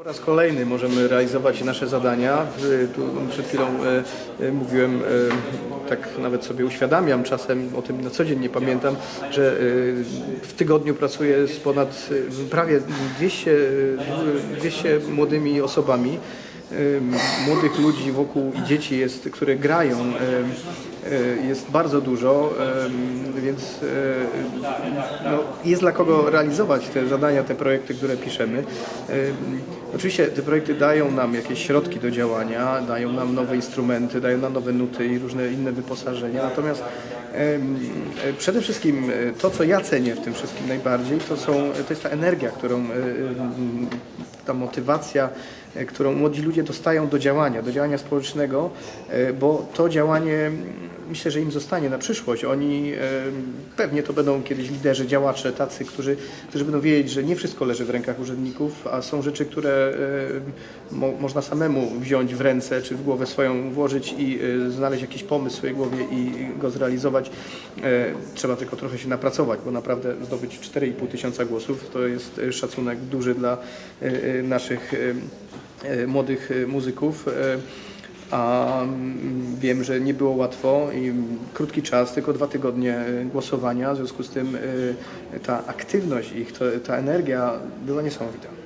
Po raz kolejny możemy realizować nasze zadania. Tu przed chwilą y, y, mówiłem, y, tak nawet sobie uświadamiam, czasem o tym na co dzień nie pamiętam, że w tygodniu pracuję z ponad prawie 200, y, 200 młodymi osobami. Młodych ludzi wokół i dzieci jest, które grają, jest bardzo dużo, y, więc y, no, jest dla kogo realizować te zadania, te projekty, które piszemy. Ym, Oczywiście te projekty dają nam jakieś środki do działania, dają nam nowe instrumenty, dają nam nowe nuty i różne inne wyposażenia. Natomiast e, przede wszystkim e, to, co ja cenię w tym wszystkim najbardziej, to, są, to jest ta energia, którą, e, ta motywacja, którą młodzi ludzie dostają do działania, do działania społecznego, bo to działanie myślę, że im zostanie na przyszłość. Oni e, pewnie to będą kiedyś liderzy, działacze, tacy, którzy, którzy będą wiedzieć, że nie wszystko leży w rękach urzędników, a są rzeczy, które e, mo, można samemu wziąć w ręce czy w głowę swoją włożyć i e, znaleźć jakiś pomysł w swojej głowie i go zrealizować. E, Trzeba tylko trochę się napracować, bo naprawdę zdobyć 4,5 tysiąca głosów to jest e, szacunek duży dla e, e, naszych e, e, młodych e, muzyków. A mm, wiem, że nie było łatwo i krótki czas, tylko dwa tygodnie głosowania, w związku z tym e, ta aktywność ich, ta energia była niesamowita.